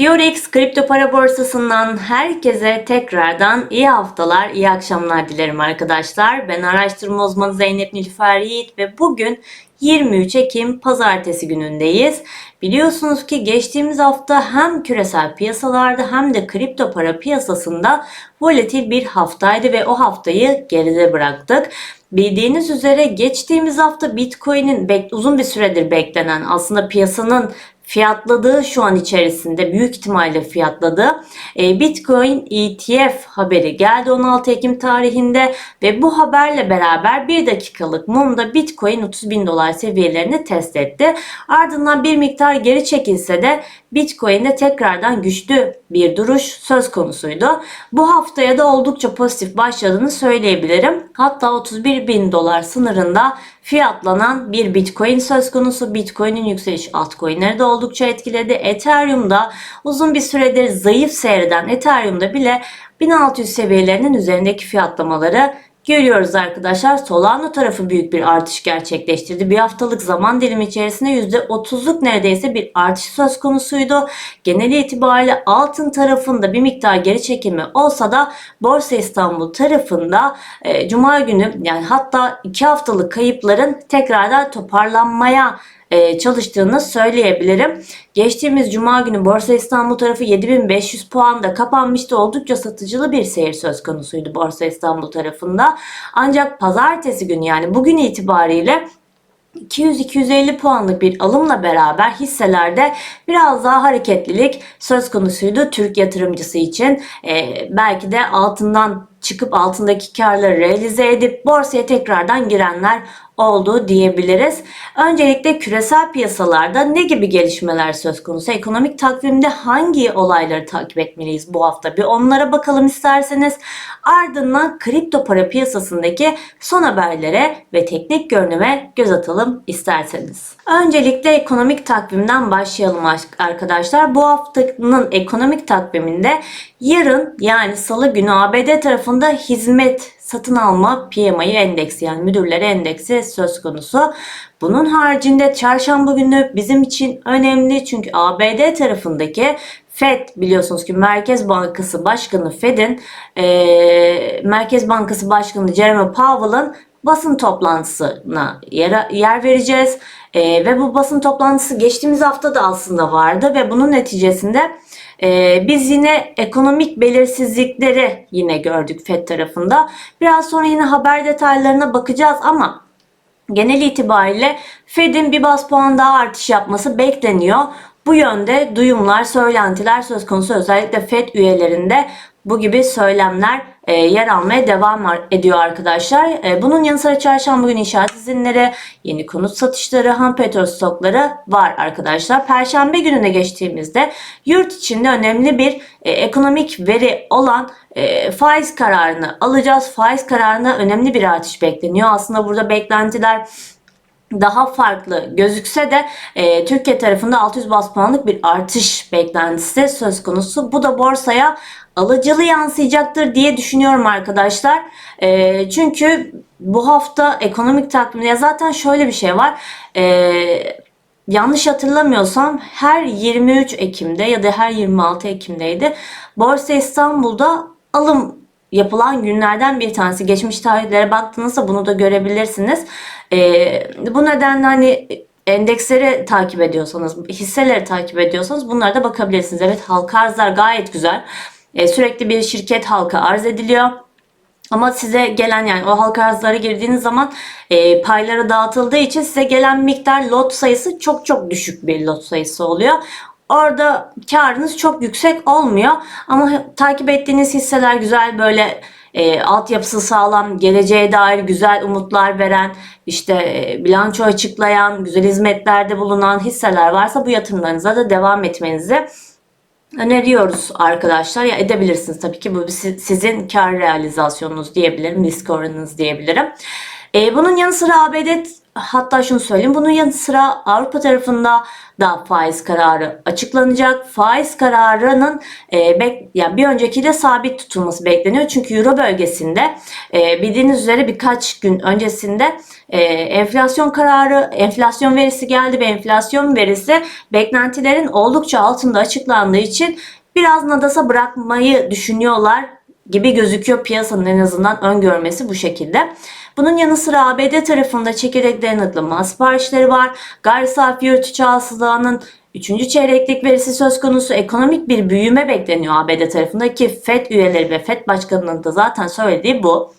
Diorex kripto para borsasından herkese tekrardan iyi haftalar, iyi akşamlar dilerim arkadaşlar. Ben araştırma uzmanı Zeynep Nilüfer Yiğit ve bugün 23 Ekim pazartesi günündeyiz. Biliyorsunuz ki geçtiğimiz hafta hem küresel piyasalarda hem de kripto para piyasasında volatil bir haftaydı ve o haftayı geride bıraktık. Bildiğiniz üzere geçtiğimiz hafta Bitcoin'in uzun bir süredir beklenen aslında piyasanın fiyatladığı şu an içerisinde büyük ihtimalle fiyatladığı e, Bitcoin ETF haberi geldi 16 Ekim tarihinde ve bu haberle beraber bir dakikalık mumda Bitcoin 30 bin dolar seviyelerini test etti. Ardından bir miktar geri çekilse de Bitcoin'de tekrardan güçlü bir duruş söz konusuydu. Bu haftaya da oldukça pozitif başladığını söyleyebilirim. Hatta 31 bin dolar sınırında fiyatlanan bir Bitcoin söz konusu. Bitcoin'in yükseliş altcoin'leri de oldukça etkiledi. Ethereum'da uzun bir süredir zayıf seyreden Ethereum'da bile 1600 seviyelerinin üzerindeki fiyatlamaları görüyoruz arkadaşlar. Solana tarafı büyük bir artış gerçekleştirdi. Bir haftalık zaman dilimi içerisinde %30'luk neredeyse bir artış söz konusuydu. Genel itibariyle altın tarafında bir miktar geri çekilme olsa da Borsa İstanbul tarafında e, Cuma günü yani hatta 2 haftalık kayıpların tekrardan toparlanmaya e, çalıştığını söyleyebilirim. Geçtiğimiz Cuma günü Borsa İstanbul tarafı 7500 puanda kapanmıştı. Oldukça satıcılı bir seyir söz konusuydu Borsa İstanbul tarafında. Ancak pazartesi günü yani bugün itibariyle 200-250 puanlık bir alımla beraber hisselerde biraz daha hareketlilik söz konusuydu Türk yatırımcısı için. Ee, belki de altından çıkıp altındaki karları realize edip borsaya tekrardan girenler oldu diyebiliriz. Öncelikle küresel piyasalarda ne gibi gelişmeler söz konusu? Ekonomik takvimde hangi olayları takip etmeliyiz bu hafta? Bir onlara bakalım isterseniz. Ardından kripto para piyasasındaki son haberlere ve teknik görünüme göz atalım isterseniz. Öncelikle ekonomik takvimden başlayalım arkadaşlar. Bu haftanın ekonomik takviminde yarın yani salı günü ABD tarafında hizmet satın alma PMI endeksi yani müdürleri endeksi söz konusu. Bunun haricinde çarşamba günü bizim için önemli çünkü ABD tarafındaki Fed biliyorsunuz ki Merkez Bankası Başkanı Fed'in e, Merkez Bankası Başkanı Jerome Powell'ın basın toplantısına yer, yer vereceğiz. E, ve bu basın toplantısı geçtiğimiz hafta da aslında vardı ve bunun neticesinde ee, biz yine ekonomik belirsizlikleri yine gördük FED tarafında. Biraz sonra yine haber detaylarına bakacağız ama genel itibariyle Fed'in bir bas puan daha artış yapması bekleniyor. Bu yönde duyumlar, söylentiler söz konusu özellikle FED üyelerinde bu gibi söylemler e, yer almaya devam ediyor arkadaşlar. E, bunun yanı sıra çarşamba günü inşaat izinleri, yeni konut satışları, ham petrol stokları var arkadaşlar. Perşembe gününe geçtiğimizde yurt içinde önemli bir e, ekonomik veri olan faiz kararını alacağız. Faiz kararına önemli bir artış bekleniyor. Aslında burada beklentiler daha farklı gözükse de e, Türkiye tarafında 600 bas puanlık bir artış beklentisi söz konusu. Bu da borsaya alıcılı yansıyacaktır diye düşünüyorum arkadaşlar. E, çünkü bu hafta ekonomik takvimde zaten şöyle bir şey var. E, yanlış hatırlamıyorsam her 23 Ekim'de ya da her 26 Ekim'deydi. Borsa İstanbul'da alım yapılan günlerden bir tanesi. Geçmiş tarihlere baktığınızda bunu da görebilirsiniz. Ee, bu nedenle hani endeksleri takip ediyorsanız, hisseleri takip ediyorsanız bunlara da bakabilirsiniz. Evet halka arzlar gayet güzel. Ee, sürekli bir şirket halka arz ediliyor. Ama size gelen yani o halka arzlara girdiğiniz zaman e, paylara dağıtıldığı için size gelen miktar lot sayısı çok çok düşük bir lot sayısı oluyor. Orada karınız çok yüksek olmuyor ama takip ettiğiniz hisseler güzel böyle e, altyapısı sağlam, geleceğe dair güzel umutlar veren, işte e, bilanço açıklayan, güzel hizmetlerde bulunan hisseler varsa bu yatırımlarınıza da devam etmenizi öneriyoruz arkadaşlar. Ya edebilirsiniz tabii ki bu sizin kar realizasyonunuz diyebilirim, risk oranınız diyebilirim. E, bunun yanı sıra ABD hatta şunu söyleyeyim. Bunun yanı sıra Avrupa tarafında da faiz kararı açıklanacak. Faiz kararının e, bek, yani bir öncekiyle sabit tutulması bekleniyor. Çünkü Euro bölgesinde e, bildiğiniz üzere birkaç gün öncesinde e, enflasyon kararı, enflasyon verisi geldi ve enflasyon verisi beklentilerin oldukça altında açıklandığı için biraz nadasa bırakmayı düşünüyorlar gibi gözüküyor piyasanın en azından öngörmesi bu şekilde. Bunun yanı sıra ABD tarafında çekirdek dayanıklı mal siparişleri var. Gayri safi yurt içi hasılanın 3. çeyreklik verisi söz konusu ekonomik bir büyüme bekleniyor ABD tarafında ki FED üyeleri ve FED başkanının da zaten söylediği bu.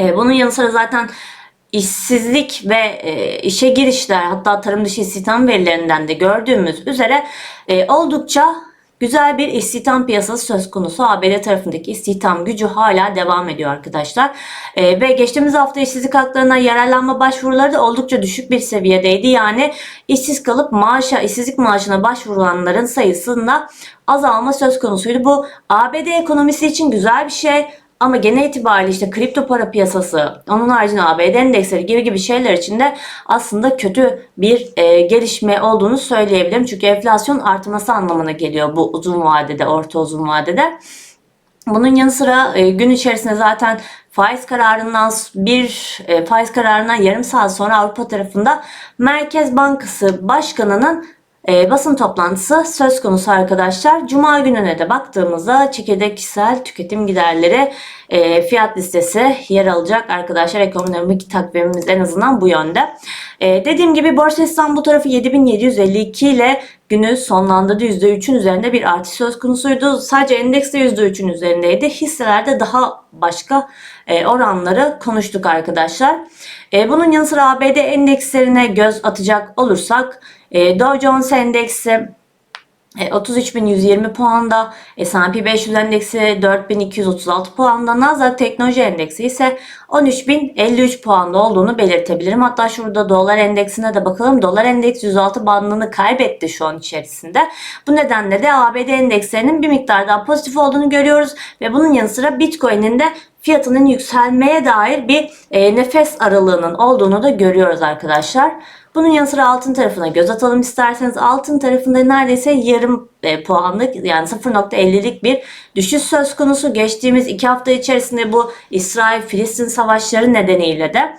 Ee, bunun yanı sıra zaten işsizlik ve e, işe girişler hatta tarım dışı istihdam verilerinden de gördüğümüz üzere e, oldukça güzel bir istihdam piyasası söz konusu. ABD tarafındaki istihdam gücü hala devam ediyor arkadaşlar. E, ve geçtiğimiz hafta işsizlik haklarına yararlanma başvuruları da oldukça düşük bir seviyedeydi. Yani işsiz kalıp maaşa, işsizlik maaşına başvurulanların sayısında azalma söz konusuydu. Bu ABD ekonomisi için güzel bir şey. Ama genel itibariyle işte kripto para piyasası, onun haricinde ABD endeksleri gibi gibi şeyler için de aslında kötü bir e, gelişme olduğunu söyleyebilirim. Çünkü enflasyon artması anlamına geliyor bu uzun vadede, orta uzun vadede. Bunun yanı sıra e, gün içerisinde zaten faiz kararından bir e, faiz kararından yarım saat sonra Avrupa tarafında Merkez Bankası Başkanı'nın e, basın toplantısı söz konusu arkadaşlar. Cuma gününe de baktığımızda çekirdek kişisel tüketim giderleri e, fiyat listesi yer alacak arkadaşlar. Ekonomik takvimimiz en azından bu yönde. E, dediğim gibi Borsa İstanbul tarafı 7752 ile günü sonlandırdı. %3'ün üzerinde bir artış söz konusuydu. Sadece endekste %3'ün üzerindeydi. Hisselerde daha başka e, oranları konuştuk arkadaşlar. E, bunun yanı sıra ABD endekslerine göz atacak olursak e, Dow Jones endeksi 33.120 puanda, S&P 500 endeksi 4.236 puanda, Nasdaq Teknoloji Endeksi ise 13.053 puanda olduğunu belirtebilirim. Hatta şurada dolar endeksine de bakalım. Dolar endeks 106 bandını kaybetti şu an içerisinde. Bu nedenle de ABD endekslerinin bir miktar daha pozitif olduğunu görüyoruz ve bunun yanı sıra Bitcoin'in de fiyatının yükselmeye dair bir e, nefes aralığının olduğunu da görüyoruz arkadaşlar. Bunun yanı sıra altın tarafına göz atalım isterseniz. Altın tarafında neredeyse yarım e, puanlık yani 0.50'lik bir düşüş söz konusu. Geçtiğimiz iki hafta içerisinde bu İsrail-Filistin savaşları nedeniyle de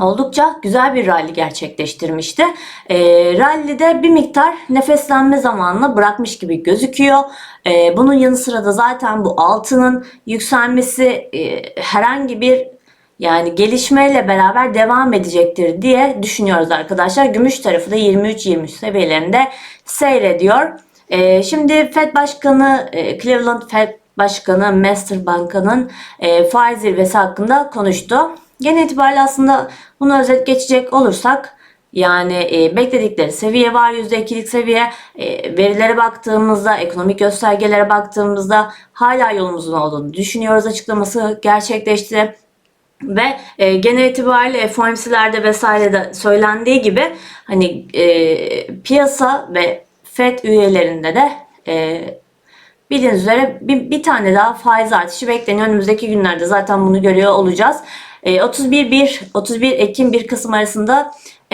oldukça güzel bir rally gerçekleştirmişti. E, rally'de bir miktar nefeslenme zamanını bırakmış gibi gözüküyor. E, bunun yanı sıra da zaten bu altının yükselmesi e, herhangi bir yani gelişmeyle beraber devam edecektir diye düşünüyoruz arkadaşlar. Gümüş tarafı da 23-23 seviyelerinde seyrediyor. Ee, şimdi Fed Başkanı, e, Cleveland Fed Başkanı Master Banka'nın e, faiz zirvesi hakkında konuştu. Genel itibariyle aslında bunu özet geçecek olursak yani e, bekledikleri seviye var %2'lik seviye. E, verilere baktığımızda, ekonomik göstergelere baktığımızda hala yolumuzun olduğunu düşünüyoruz açıklaması gerçekleşti. Ve e, genel itibariyle FOMC'lerde vesairede söylendiği gibi hani e, piyasa ve FED üyelerinde de e, bildiğiniz üzere bir, bir tane daha faiz artışı bekleniyor. Önümüzdeki günlerde zaten bunu görüyor olacağız. E, 31 1 31 Ekim 1 Kasım arasında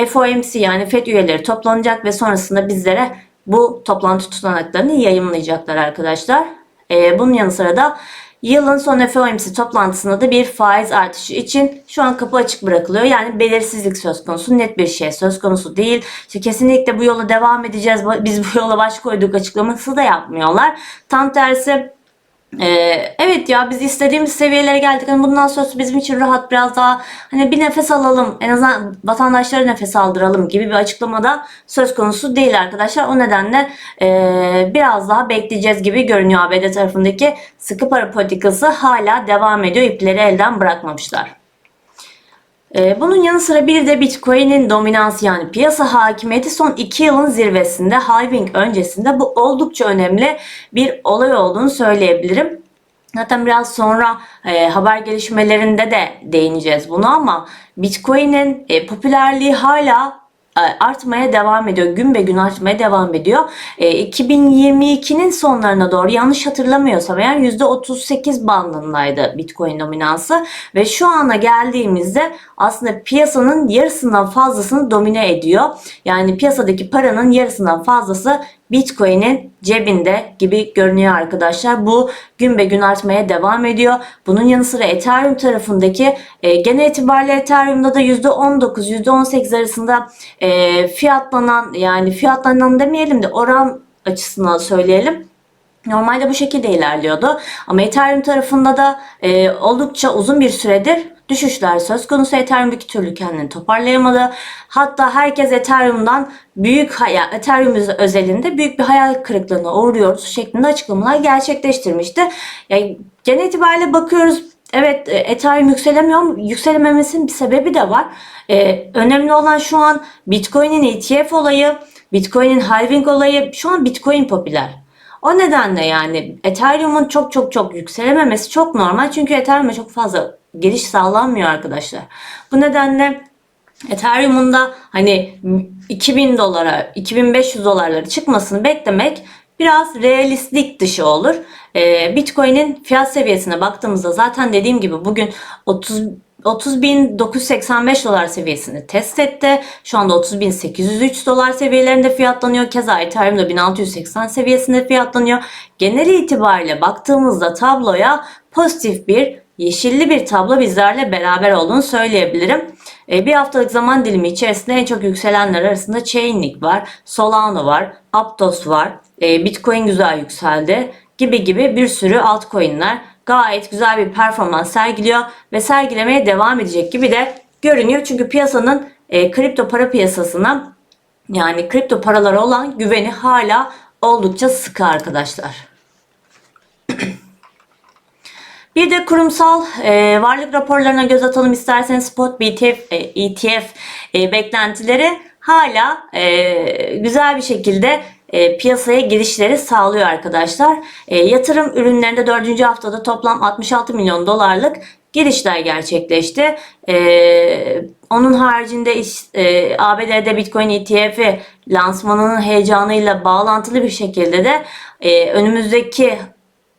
FOMC yani FED üyeleri toplanacak ve sonrasında bizlere bu toplantı tutanaklarını yayınlayacaklar arkadaşlar. E, bunun yanı sıra da Yılın son FOMC toplantısında da bir faiz artışı için şu an kapı açık bırakılıyor. Yani belirsizlik söz konusu, net bir şey söz konusu değil. İşte kesinlikle bu yola devam edeceğiz, biz bu yola baş koyduk açıklaması da yapmıyorlar. Tam tersi ee, evet ya biz istediğimiz seviyelere geldik. Hani bundan sonra bizim için rahat biraz daha hani bir nefes alalım. En azından vatandaşlara nefes aldıralım gibi bir açıklamada söz konusu değil arkadaşlar. O nedenle e, biraz daha bekleyeceğiz gibi görünüyor ABD tarafındaki sıkı para politikası hala devam ediyor. İpleri elden bırakmamışlar. Ee, bunun yanı sıra bir de Bitcoin'in dominansı yani piyasa hakimiyeti son 2 yılın zirvesinde halving öncesinde bu oldukça önemli bir olay olduğunu söyleyebilirim. Zaten biraz sonra e, haber gelişmelerinde de değineceğiz bunu ama Bitcoin'in e, popülerliği hala artmaya devam ediyor. Gün be gün artmaya devam ediyor. E, 2022'nin sonlarına doğru yanlış hatırlamıyorsam eğer %38 bandındaydı Bitcoin dominansı ve şu ana geldiğimizde aslında piyasanın yarısından fazlasını domine ediyor. Yani piyasadaki paranın yarısından fazlası Bitcoin'in cebinde gibi görünüyor arkadaşlar. Bu gün be gün artmaya devam ediyor. Bunun yanı sıra Ethereum tarafındaki e, gene itibariyle Ethereum'da da %19 %18 arasında e, fiyatlanan yani fiyatlanan demeyelim de oran açısından söyleyelim. Normalde bu şekilde ilerliyordu. Ama Ethereum tarafında da e, oldukça uzun bir süredir düşüşler söz konusu. Ethereum bir türlü kendini toparlayamadı. Hatta herkes Ethereum'dan büyük hayal, Ethereum özelinde büyük bir hayal kırıklığına uğruyoruz şeklinde açıklamalar gerçekleştirmişti. Yani genel itibariyle bakıyoruz Evet e, Ethereum yükselemiyor yükselememesinin bir sebebi de var. Ee, önemli olan şu an Bitcoin'in ETF olayı, Bitcoin'in halving olayı şu an Bitcoin popüler. O nedenle yani Ethereum'un çok çok çok yükselememesi çok normal. Çünkü Ethereum'a çok fazla giriş sağlanmıyor arkadaşlar. Bu nedenle Ethereum'un da hani 2000 dolara, 2500 dolarları çıkmasını beklemek biraz realistik dışı olur. Ee, Bitcoin'in fiyat seviyesine baktığımızda zaten dediğim gibi bugün 30 30.985 dolar seviyesini test etti. Şu anda 30.803 dolar seviyelerinde fiyatlanıyor. Keza Ethereum da 1680 seviyesinde fiyatlanıyor. Genel itibariyle baktığımızda tabloya pozitif bir yeşilli bir tablo bizlerle beraber olduğunu söyleyebilirim. E, bir haftalık zaman dilimi içerisinde en çok yükselenler arasında Chainlink var, Solana var, Aptos var, e, Bitcoin güzel yükseldi gibi gibi bir sürü altcoin'ler gayet güzel bir performans sergiliyor ve sergilemeye devam edecek gibi de görünüyor. Çünkü piyasanın e, kripto para piyasasına yani kripto paralara olan güveni hala oldukça sıkı arkadaşlar. Bir de kurumsal e, varlık raporlarına göz atalım isterseniz spot BTF, e, ETF e, beklentileri hala e, güzel bir şekilde e, piyasaya girişleri sağlıyor arkadaşlar. E, yatırım ürünlerinde 4. haftada toplam 66 milyon dolarlık girişler gerçekleşti. E, onun haricinde iş, e, ABD'de Bitcoin ETF'i lansmanının heyecanıyla bağlantılı bir şekilde de e, önümüzdeki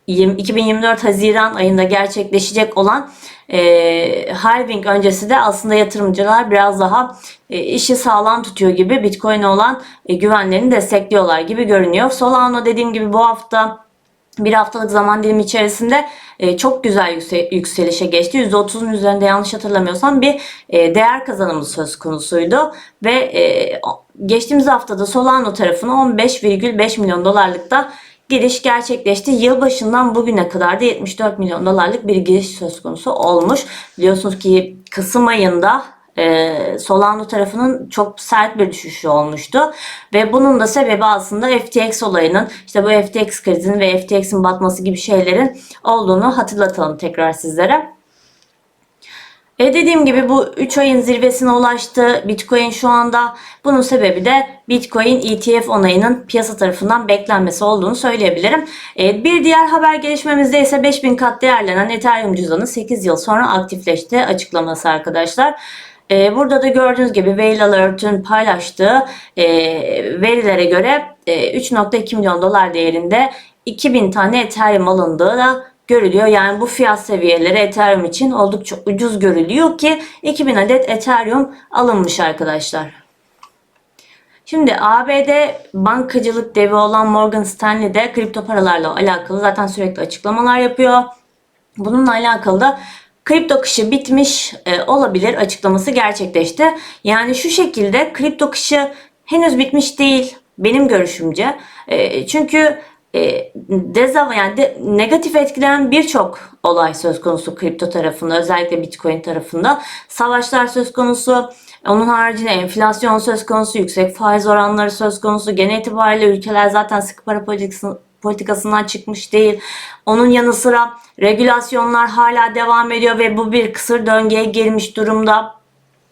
2024 Haziran ayında gerçekleşecek olan e, halving öncesi de aslında yatırımcılar biraz daha e, işi sağlam tutuyor gibi Bitcoin olan e, güvenlerini destekliyorlar gibi görünüyor. Solana dediğim gibi bu hafta bir haftalık zaman dilimi içerisinde e, çok güzel yükselişe geçti. %30'un üzerinde yanlış hatırlamıyorsam bir e, değer kazanımı söz konusuydu. Ve e, geçtiğimiz haftada Solana tarafına 15,5 milyon dolarlıkta giriş gerçekleşti. Yılbaşından bugüne kadar da 74 milyon dolarlık bir giriş söz konusu olmuş. Biliyorsunuz ki Kasım ayında e, Solana tarafının çok sert bir düşüşü olmuştu. Ve bunun da sebebi aslında FTX olayının işte bu FTX krizinin ve FTX'in batması gibi şeylerin olduğunu hatırlatalım tekrar sizlere. E dediğim gibi bu 3 ayın zirvesine ulaştı Bitcoin şu anda. Bunun sebebi de Bitcoin ETF onayının piyasa tarafından beklenmesi olduğunu söyleyebilirim. E, bir diğer haber gelişmemizde ise 5000 kat değerlenen Ethereum cüzdanı 8 yıl sonra aktifleşti açıklaması arkadaşlar. E, burada da gördüğünüz gibi Whale Alert'ün paylaştığı e, verilere göre e, 3.2 milyon dolar değerinde 2000 tane Ethereum alındığı da görülüyor. Yani bu fiyat seviyeleri Ethereum için oldukça ucuz görülüyor ki 2000 adet Ethereum alınmış arkadaşlar. Şimdi ABD bankacılık devi olan Morgan Stanley de kripto paralarla alakalı zaten sürekli açıklamalar yapıyor. Bununla alakalı da kripto kışı bitmiş e, olabilir açıklaması gerçekleşti. Yani şu şekilde kripto kışı henüz bitmiş değil benim görüşümce. E, çünkü e, dezav yani de, negatif etkileyen birçok olay söz konusu kripto tarafında özellikle bitcoin tarafında savaşlar söz konusu onun haricinde enflasyon söz konusu yüksek faiz oranları söz konusu genel itibariyle ülkeler zaten sıkı para politikası politikasından çıkmış değil. Onun yanı sıra regülasyonlar hala devam ediyor ve bu bir kısır döngüye girmiş durumda.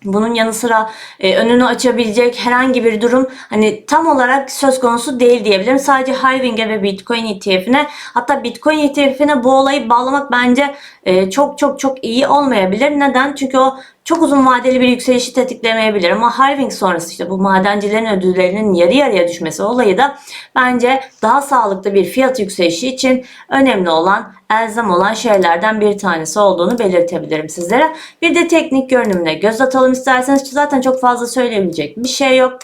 Bunun yanı sıra e, önünü açabilecek herhangi bir durum hani tam olarak söz konusu değil diyebilirim. Sadece Halving'e ve Bitcoin ETF'ine hatta Bitcoin ETF'ine bu olayı bağlamak bence e, çok çok çok iyi olmayabilir. Neden? Çünkü o çok uzun vadeli bir yükselişi tetiklemeyebilir ama halving sonrası işte bu madencilerin ödüllerinin yarı yarıya düşmesi olayı da bence daha sağlıklı bir fiyat yükselişi için önemli olan elzem olan şeylerden bir tanesi olduğunu belirtebilirim sizlere. Bir de teknik görünümüne göz atalım isterseniz zaten çok fazla söyleyebilecek bir şey yok.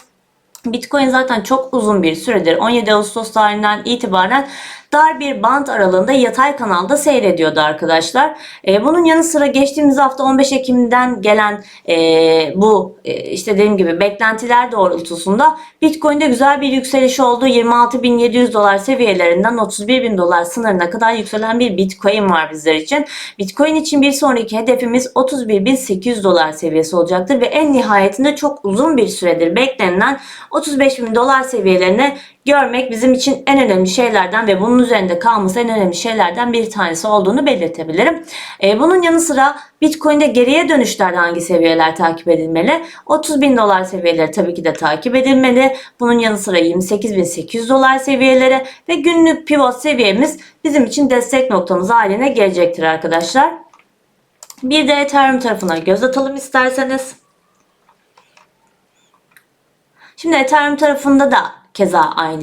Bitcoin zaten çok uzun bir süredir 17 Ağustos tarihinden itibaren dar bir band aralığında yatay kanalda seyrediyordu arkadaşlar. E, bunun yanı sıra geçtiğimiz hafta 15 Ekim'den gelen e, bu e, işte dediğim gibi beklentiler doğrultusunda Bitcoin'de güzel bir yükseliş oldu. 26.700 dolar seviyelerinden 31.000 dolar sınırına kadar yükselen bir Bitcoin var bizler için. Bitcoin için bir sonraki hedefimiz 31.800 dolar seviyesi olacaktır ve en nihayetinde çok uzun bir süredir beklenilen 35.000 dolar seviyelerine görmek bizim için en önemli şeylerden ve bunun üzerinde kalması en önemli şeylerden bir tanesi olduğunu belirtebilirim. Ee, bunun yanı sıra Bitcoin'de geriye dönüşlerde hangi seviyeler takip edilmeli? 30 bin dolar seviyeleri tabii ki de takip edilmeli. Bunun yanı sıra 28.800 dolar seviyeleri ve günlük pivot seviyemiz bizim için destek noktamız haline gelecektir arkadaşlar. Bir de Ethereum tarafına göz atalım isterseniz. Şimdi Ethereum tarafında da keza aynı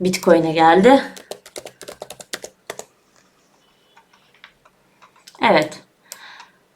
Bitcoin'e geldi. Evet.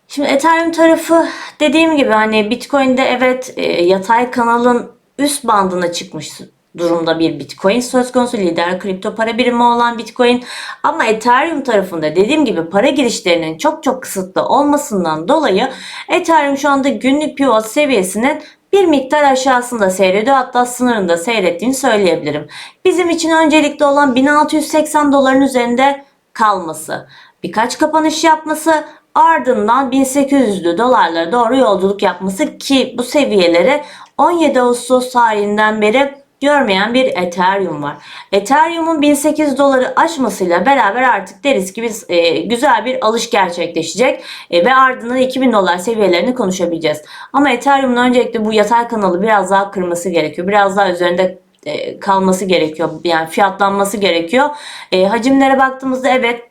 Şimdi Ethereum tarafı dediğim gibi hani Bitcoin'de evet e, yatay kanalın üst bandına çıkmış durumda bir Bitcoin söz konusu lider kripto para birimi olan Bitcoin ama Ethereum tarafında dediğim gibi para girişlerinin çok çok kısıtlı olmasından dolayı Ethereum şu anda günlük pivot seviyesinin bir miktar aşağısında seyrediyor hatta sınırında seyrettiğini söyleyebilirim. Bizim için öncelikli olan 1680 doların üzerinde kalması, birkaç kapanış yapması ardından 1800'lü dolarlara doğru yolculuk yapması ki bu seviyeleri 17 Ağustos tarihinden beri görmeyen bir Ethereum var. Ethereum'un 1800 doları aşmasıyla beraber artık deriz ki biz e, güzel bir alış gerçekleşecek e, ve ardından 2000 dolar seviyelerini konuşabileceğiz. Ama Ethereum'un öncelikle bu yatay kanalı biraz daha kırması gerekiyor. Biraz daha üzerinde e, kalması gerekiyor. Yani fiyatlanması gerekiyor. E, hacimlere baktığımızda evet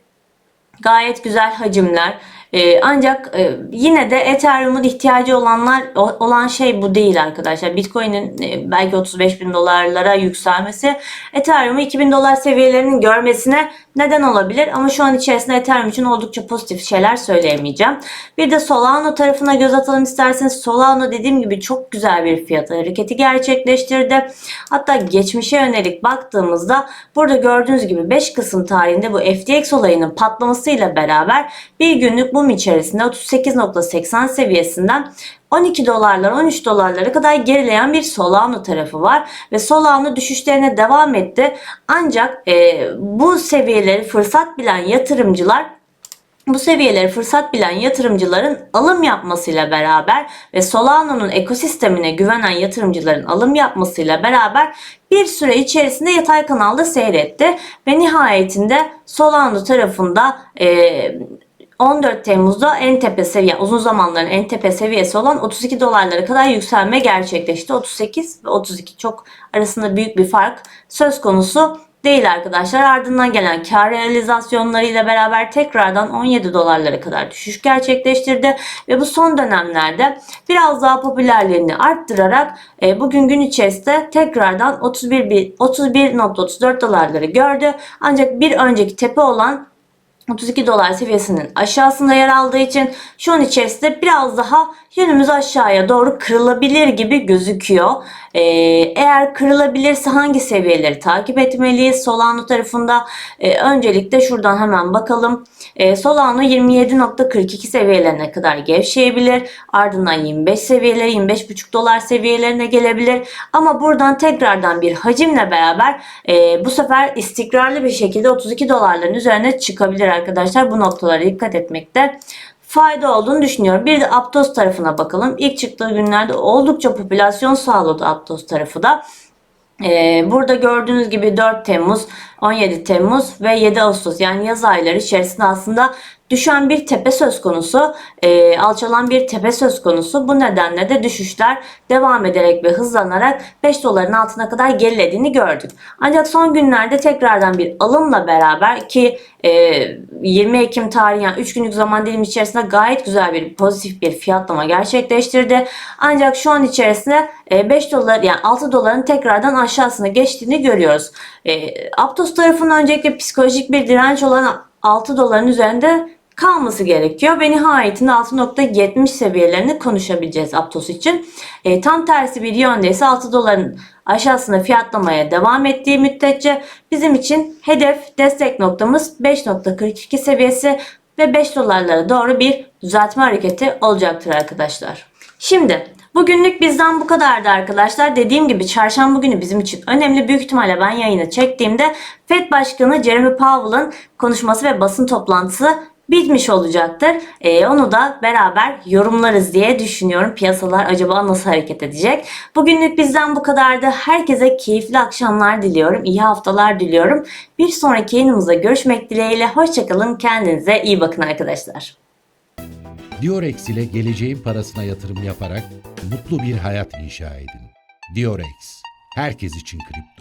gayet güzel hacimler. Ee, ancak e, yine de Ethereum'un ihtiyacı olanlar olan şey bu değil arkadaşlar. Bitcoin'in e, belki 35 bin dolarlara yükselmesi Ethereum'u 2000 dolar seviyelerinin görmesine neden olabilir. Ama şu an içerisinde Ethereum için oldukça pozitif şeyler söyleyemeyeceğim. Bir de Solano tarafına göz atalım isterseniz. Solano dediğim gibi çok güzel bir fiyat hareketi gerçekleştirdi. Hatta geçmişe yönelik baktığımızda burada gördüğünüz gibi 5 Kasım tarihinde bu FTX olayının patlamasıyla beraber bir günlük mum içerisinde 38.80 seviyesinden 12 dolarlar 13 dolarlara kadar gerileyen bir Solano tarafı var ve Solano düşüşlerine devam etti. Ancak e, bu seviyeleri fırsat bilen yatırımcılar bu seviyeleri fırsat bilen yatırımcıların alım yapmasıyla beraber ve Solano'nun ekosistemine güvenen yatırımcıların alım yapmasıyla beraber bir süre içerisinde yatay kanalda seyretti ve nihayetinde Solano tarafında e, 14 Temmuz'da en tepe seviye, uzun zamanların en tepe seviyesi olan 32 dolarlara kadar yükselme gerçekleşti. 38 ve 32 çok arasında büyük bir fark söz konusu değil arkadaşlar. Ardından gelen kar realizasyonlarıyla beraber tekrardan 17 dolarlara kadar düşüş gerçekleştirdi ve bu son dönemlerde biraz daha popülerliğini arttırarak e, bugün gün içerisinde tekrardan 31 bir- 31.34 dolarları gördü. Ancak bir önceki tepe olan 32 dolar seviyesinin aşağısında yer aldığı için şu an içerisinde biraz daha yönümüz aşağıya doğru kırılabilir gibi gözüküyor. Ee, eğer kırılabilirse hangi seviyeleri takip etmeliyiz? Solano tarafında e, öncelikle şuradan hemen bakalım. E, Solano 27.42 seviyelerine kadar gevşeyebilir. Ardından 25 seviyeleri 25.5 dolar seviyelerine gelebilir. Ama buradan tekrardan bir hacimle beraber e, bu sefer istikrarlı bir şekilde 32 dolarların üzerine çıkabilir arkadaşlar. Bu noktalara dikkat etmekte fayda olduğunu düşünüyorum. Bir de Aptos tarafına bakalım. İlk çıktığı günlerde oldukça popülasyon sağladı Aptos tarafı da. Ee, burada gördüğünüz gibi 4 Temmuz, 17 Temmuz ve 7 Ağustos yani yaz ayları içerisinde aslında düşen bir tepe söz konusu, e, alçalan bir tepe söz konusu. Bu nedenle de düşüşler devam ederek ve hızlanarak 5 doların altına kadar gerilediğini gördük. Ancak son günlerde tekrardan bir alımla beraber ki e, 20 Ekim tarihi yani 3 günlük zaman dilimi içerisinde gayet güzel bir pozitif bir fiyatlama gerçekleştirdi. Ancak şu an içerisinde e, 5 dolar yani 6 doların tekrardan aşağısına geçtiğini görüyoruz. E, Aptos tarafından öncelikle psikolojik bir direnç olan 6 doların üzerinde kalması gerekiyor ve nihayetinde 6.70 seviyelerini konuşabileceğiz Aptos için. E, tam tersi bir yönde ise 6 doların aşağısına fiyatlamaya devam ettiği müddetçe bizim için hedef destek noktamız 5.42 seviyesi ve 5 dolarlara doğru bir düzeltme hareketi olacaktır arkadaşlar. Şimdi bugünlük bizden bu kadardı arkadaşlar. Dediğim gibi çarşamba günü bizim için önemli. Büyük ihtimalle ben yayını çektiğimde FED Başkanı Jeremy Powell'ın konuşması ve basın toplantısı bitmiş olacaktır. Ee, onu da beraber yorumlarız diye düşünüyorum. Piyasalar acaba nasıl hareket edecek? Bugünlük bizden bu kadardı. Herkese keyifli akşamlar diliyorum. İyi haftalar diliyorum. Bir sonraki yayınımızda görüşmek dileğiyle. Hoşçakalın. Kendinize iyi bakın arkadaşlar. Diorex ile geleceğin parasına yatırım yaparak mutlu bir hayat inşa edin. Diorex, herkes için kripto.